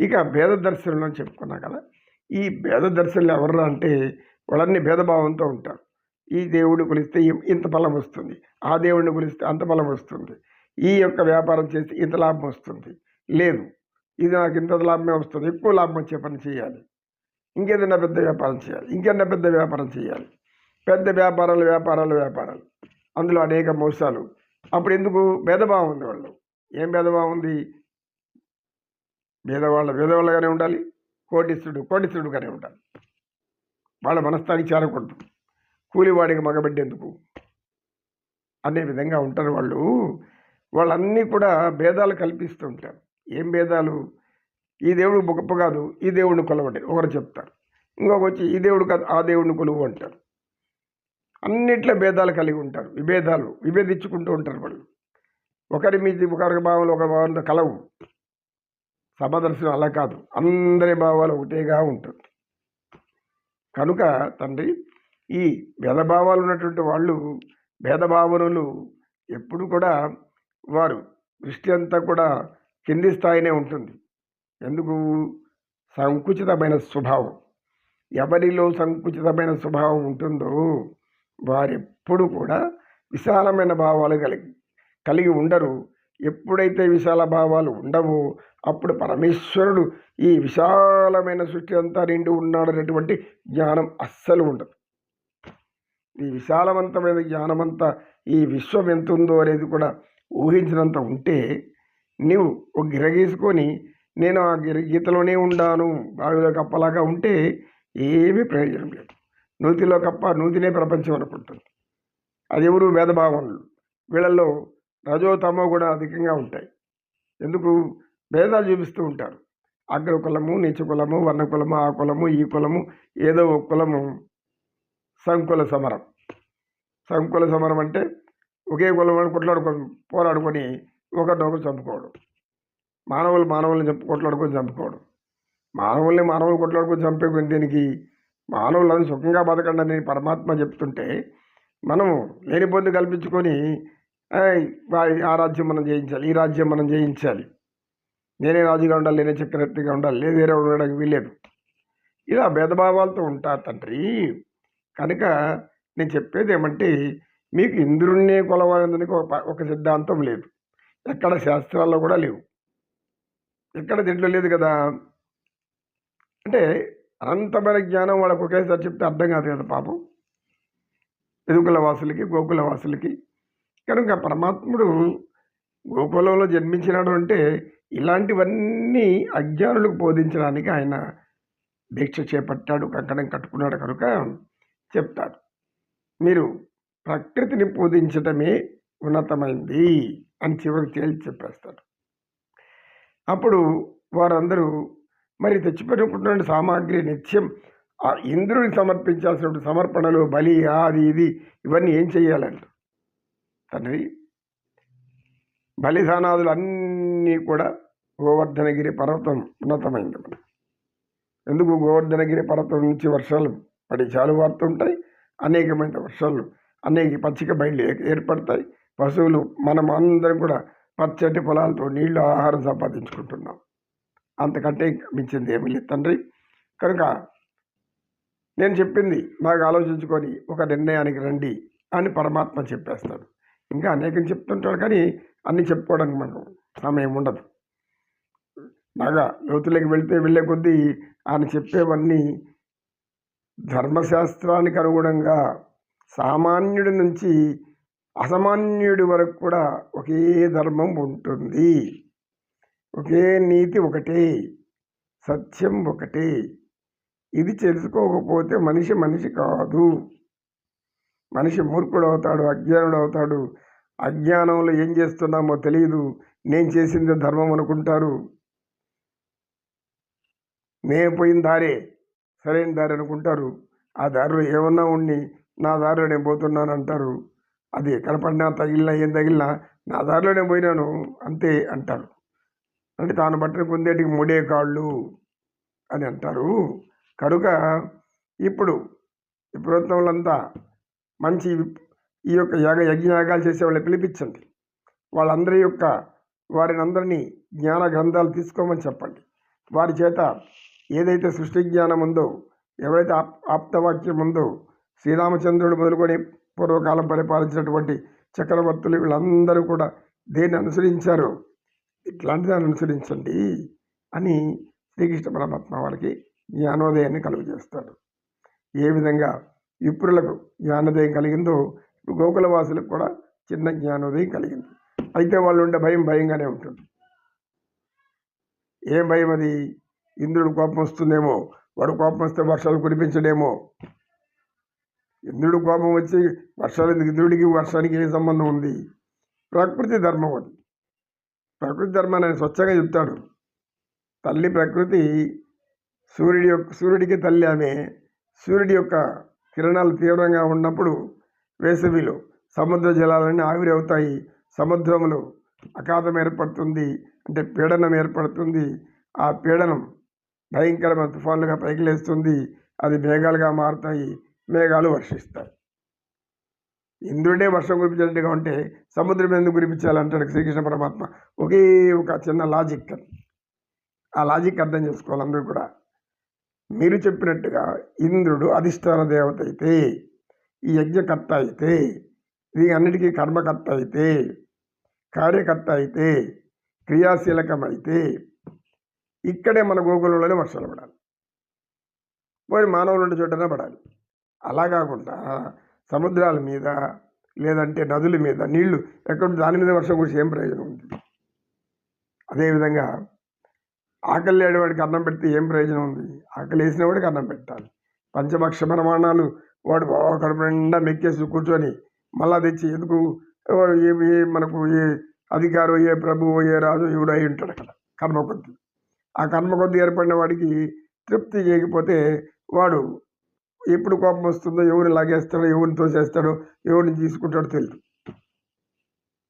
ఇక భేద దర్శనం అని చెప్పుకున్నా కదా ఈ భేద దర్శనలు ఎవరు అంటే వాళ్ళన్ని భేదభావంతో ఉంటారు. ఈ దేవుడిని కొలిస్తే ఇంత ఫలం వస్తుంది ఆ దేవుడిని కొలిస్తే అంత ఫలం వస్తుంది ఈ యొక్క వ్యాపారం చేస్తే ఇంత లాభం వస్తుంది. లేదు ఇది నాకు ఇంత లాభమే వస్తుంది ఎక్కువ లాభం వచ్చే పని చేయాలి. ఇంకేదైనా పెద్ద వ్యాపారం చేయాలి ఇంకేదైనా పెద్ద వ్యాపారం చేయాలి. పెద్ద వ్యాపారాలు వ్యాపారాలు వ్యాపారాలు. అందులో అనేక మోసాలు. అప్పుడు ఎందుకు భేదభావం ఉంది వాళ్ళు? ఏం భేదభావం ఉంది? భేదవాళ్ళ భేదవాళ్ళగానే ఉండాలి కోటిస్తుడు కోటిస్తుడుగానే ఉండాలి. వాళ్ళ మనస్థానికి చేరకూడదు. కూలివాడికి మగబెట్టేందుకు అనే విధంగా ఉంటారు వాళ్ళు. వాళ్ళన్నీ కూడా భేదాలు కల్పిస్తూ ఉంటారు. ఏం భేదాలు? ఈ దేవుడు గొప్ప కాదు ఈ దేవుడిని కొలవండి. ఒకరు చెప్తారు. ఇంకొక వచ్చి ఈ దేవుడు కాదు ఆ దేవుడిని కొలువు అంటారు. అన్నిట్లో భేదాలు కలిగి ఉంటారు. విభేదాలు విభేదించుకుంటూ ఉంటారు వాళ్ళు. ఒకరి మీద ఒకరి భావాలు ఒక భావంలో కలవు. సమదర్శనం అలా కాదు. అందరి భావాలు ఒకటేగా ఉంటుంది. కనుక తండ్రి ఈ భేదభావాలు ఉన్నటువంటి వాళ్ళు భేదభావనలు ఎప్పుడు కూడా వారు దృష్టి అంతా కూడా కింది స్థాయినే ఉంటుంది. ఎందుకు? సంకుచితమైన స్వభావం. ఎవరిలో సంకుచితమైన స్వభావం ఉంటుందో వారెప్పుడు కూడా విశాలమైన భావాలు కలిగి కలిగి ఉండరు. ఎప్పుడైతే విశాల భావాలు ఉండవో అప్పుడు పరమేశ్వరుడు ఈ విశాలమైన సృష్టి అంతా నిండి ఉన్నాడనేటువంటి జ్ఞానం అస్సలు ఉండదు. ఈ విశాలవంతమైన జ్ఞానమంతా ఈ విశ్వం ఎంత ఉందో అనేది కూడా ఊహించినంత ఉంటే నీవు ఒక గిరగీసుకొని నేను ఆ గిర గీతలోనే ఉండాను బావిలో కప్పలాగా ఉంటే ఏమీ ప్రయోజనం లేదు. నూతిలో కప్ప నూతినే ప్రపంచం అనుకుంటుంది. అది ఎవరు వేదభావనలు. వీళ్ళల్లో రజో తమో కూడా అధికంగా ఉంటాయి. ఎందుకు? భేదాలు చూపిస్తూ ఉంటారు. అగ్ర కులము నీచ కులము వర్ణ కులము ఆ కులము ఈ కులము ఏదో ఒక కులము. సంకుల సమరం. సంకుల సమరం అంటే ఒకే కులం అని కొట్లాడుకొని పోరాడుకొని ఒకరినొకరు చంపుకోవడం. మానవులు మానవుల్ని చంపు కొట్లాడుకొని చంపుకోవడం. మానవుల్ని మానవులు కొట్లాడుకొని చంపే దీనికి మానవులను సుఖంగా బతకండి అని పరమాత్మ చెప్తుంటే మనము లేని కల్పించుకొని ఆ రాజ్యం మనం జయించాలి ఈ రాజ్యం మనం జయించాలి. నేనే రాజుగా ఉండాలి నేనే చక్రవర్తిగా ఉండాలి లేదు వేరే ఉండడానికి వీల్లేదు. ఇలా భేదభావాలతో ఉంటారు తండ్రి. కనుక నేను చెప్పేది ఏమంటే మీకు ఇంద్రుణ్ణే కొలవాలనేందుకు ఒక ఒక సిద్ధాంతం లేదు. ఎక్కడ శాస్త్రాల్లో కూడా లేవు. ఎక్కడ దీంట్లో లేదు కదా? అంటే అనంతమైన జ్ఞానం వాళ్ళకు ఒకేసారి చెప్తే అర్థం కాదు కదా పాపం. ఎదుకుల వాసులకి గోకుల వాసులకి. కనుక పరమాత్ముడు గోకులంలో జన్మించినాడు అంటే ఇలాంటివన్నీ అజ్ఞానులకు బోధించడానికి ఆయన దీక్ష చేపట్టాడు కంకణం కట్టుకున్నాడు కనుక చెప్తాడు మీరు ప్రకృతిని పూజించటమే ఉన్నతమైంది అని చివరికి తేల్చి చెప్పేస్తాడు. అప్పుడు వారందరూ మరి తెచ్చిపెట్టుకుంటున్న సామాగ్రి నిత్యం ఆ ఇంద్రుడికి సమర్పించాల్సిన సమర్పణలు బలి అది ఇది ఇవన్నీ ఏం చేయాలంట తండ్రి బలిదానాదులు అన్నీ కూడా గోవర్ధనగిరి పర్వతం ఉన్నతమైంది ఎందుకు గోవర్ధనగిరి పర్వతం నుంచి వర్షాలు పడి చాలు వారుతుంటాయి అనేకమైన వర్షాలు అనేక పచ్చిక బయలు ఏర్పడతాయి పశువులు మనం అందరం కూడా పచ్చటి పొలాలతో నీళ్ళు ఆహారం సంపాదించుకుంటున్నాం. అంతకంటే మించింది ఏమీ లేదు తండ్రి. కనుక నేను చెప్పింది బాగా ఆలోచించుకొని ఒక నిర్ణయానికి రండి అని పరమాత్మ చెప్పేస్తాడు. ఇంకా అనేకం చెప్తుంటాడు కానీ అన్నీ చెప్పుకోవడానికి మనకు సమయం ఉండదు. బాగా లోతులకి వెళ్తే వెళ్ళే కొద్దీ ఆయన చెప్పేవన్నీ ధర్మశాస్త్రానికి అనుగుణంగా సామాన్యుడి నుంచి అసామాన్యుడి వరకు కూడా ఒకే ధర్మం ఉంటుంది. ఒకే నీతి ఒకటే సత్యం ఒకటే. ఇది తెలుసుకోకపోతే మనిషి మనిషి కాదు. మనిషి మూర్ఖుడు అవుతాడు అజ్ఞానుడు అవుతాడు అజ్ఞానంలో ఏం చేస్తున్నామో తెలియదు నేను చేసింది ధర్మం అనుకుంటారు. నేను పోయిన దారే సరైన దారి అనుకుంటారు. ఆ దారిలో ఏమన్నా ఉండి నా దారిలో నేను పోతున్నాను అంటారు. అది కనపడినా తగిలినా ఏం తగిలినా నా దారిలో నేను పోయినాను అంతే అంటారు. అంటే తాను బట్టిన కుందేటికి మూడే కాళ్ళు అని అంటారు. కనుక ఇప్పుడు ఈ ప్రభుత్వంలంతా మంచి ఈ యొక్క యాగ యజ్ఞయాగాలు చేసే వాళ్ళని పిలిపించండి. వాళ్ళందరి యొక్క వారిని అందరినీ జ్ఞాన గ్రంథాలు తీసుకోమని చెప్పండి. వారి చేత ఏదైతే సృష్టి జ్ఞానం ఉందో ఎవరైతే ఆప్ ఆప్తవాక్యం ఉందో శ్రీరామచంద్రుడు మొదలుకొని పూర్వకాలం పరిపాలించినటువంటి చక్రవర్తులు వీళ్ళందరూ కూడా దేన్ని అనుసరించారో ఇట్లాంటి దాన్ని అనుసరించండి అని శ్రీకృష్ణ పరమాత్మ వారికి జ్ఞానోదయాన్ని కలుగజేస్తాడు. ఏ విధంగా విప్రులకు జ్ఞానోదయం కలిగిందో గోకులవాసులకు కూడా చిన్న జ్ఞానోదయం కలిగింది. అయితే వాళ్ళు ఉండే భయం భయంగానే ఉంటుంది. ఏం భయం అది? ఇంద్రుడు కోపం వస్తుందేమో? వాడు కోపం వస్తే వర్షాలు కురిపించడేమో? ఇంద్రుడు కోపం వచ్చి వర్షాలు ఇంద్రుడికి వర్షానికి ఏ సంబంధం ఉంది? ప్రకృతి ధర్మం అది. ప్రకృతి ధర్మాన్ని ఆయన స్వచ్ఛంగా చెప్తాడు. తల్లి ప్రకృతి సూర్యుడి యొక్క సూర్యుడికి తల్లి ఆమె. సూర్యుడి యొక్క కిరణాలు తీవ్రంగా ఉన్నప్పుడు వేసవిలో సముద్ర జలాలన్నీ ఆవిరి అవుతాయి సముద్రంలో అకాధం ఏర్పడుతుంది. అంటే పీడనం ఏర్పడుతుంది. ఆ పీడనం భయంకరమైన తుఫాన్లుగా పైకి లేస్తుంది. అది మేఘాలుగా మారుతాయి. మేఘాలు వర్షిస్తాయి. ఇంద్రుడే వర్షం కురిపించినట్టుగా ఉంటే సముద్రం ఎందుకు కురిపించాలంటాడు శ్రీకృష్ణ పరమాత్మ? ఒకే ఒక చిన్న లాజిక్ ఆ లాజిక్ అర్థం చేసుకోవాలి అందరూ కూడా. మీరు చెప్పినట్టుగా ఇంద్రుడు అధిష్టాన దేవత అయితే ఈ యజ్ఞకర్త అయితే ఇది అన్నిటికీ కర్మకర్త అయితే కార్యకర్త అయితే క్రియాశీలకం అయితే ఇక్కడే మన గోకులంలోనే వర్షాలు పడాలి. పోయి మానవులు ఉండే చోటనే పడాలి. అలా కాకుండా సముద్రాల మీద లేదంటే నదుల మీద నీళ్ళు ఎక్కడ దాని మీద వర్షం కురిసి ఏం ప్రయోజనం ఉంది అదేవిధంగా ఆకలి లేనివాడికి అన్నం పెడితే ఏం ప్రయోజనం ఉంది? ఆకలి వేసిన వాడికి అన్నం పెట్టాలి. పంచభక్ష ప్రమాణాలు వాడు బాగా కడుపు నిండా మెక్కేసి కూర్చొని మళ్ళా తెచ్చి ఎందుకు ఏ మనకు ఏ అధికారం ఏ ప్రభువు ఏ రాజు ఇవిడు అయి ఉంటాడు అక్కడ. కర్మ కొద్ది. ఆ కర్మ కొద్ది ఏర్పడిన వాడికి తృప్తి చేయకపోతే వాడు ఎప్పుడు కోపం వస్తుందో ఎవరిని లాగేస్తాడో ఎవరిని తోసేస్తాడో ఎవరిని తీసుకుంటాడో తెలియదు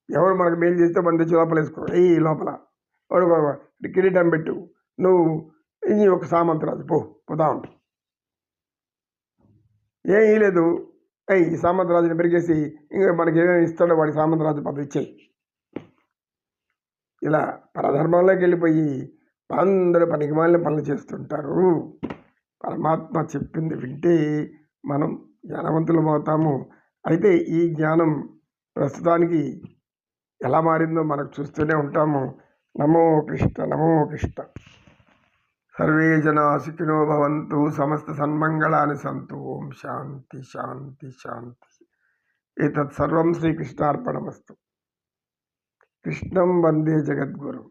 ఎవరు మనకు మేలు చేస్తే మన తెచ్చి లోపల వేసుకో. ఈ లోపల. వాడు కిరీటం పెట్టు. నువ్వు ఇది ఒక సామంతరాజు పో పోతా ఉంటావు ఏం లేదు అయ్యి ఈ సామంతరాజుని పెరిగేసి ఇంకా మనకి ఏమేమి ఇస్తాడో వాడి సామంతరాజు పదవి ఇచ్చేయి. ఇలా పరధర్మంలోకి వెళ్ళిపోయి అందరూ పనికిమాలిన పనులు చేస్తుంటారు. పరమాత్మ చెప్పింది వింటే మనం జ్ఞానవంతులం అవుతాము. అయితే ఈ జ్ఞానం ప్రస్తుతానికి ఎలా మారిందో మనకు చూస్తూనే ఉంటాము. నమో కృష్ణ నమో కృష్ణ. సర్వే జనా సుఖినో భవంతు సమస్త సన్మంగళాన్ని సంతు. ఓం శాంతి శాంతి శాంతి. ఏతత్సర్వం శ్రీకృష్ణార్పణమస్తు కృష్ణం వందే జగద్గురు.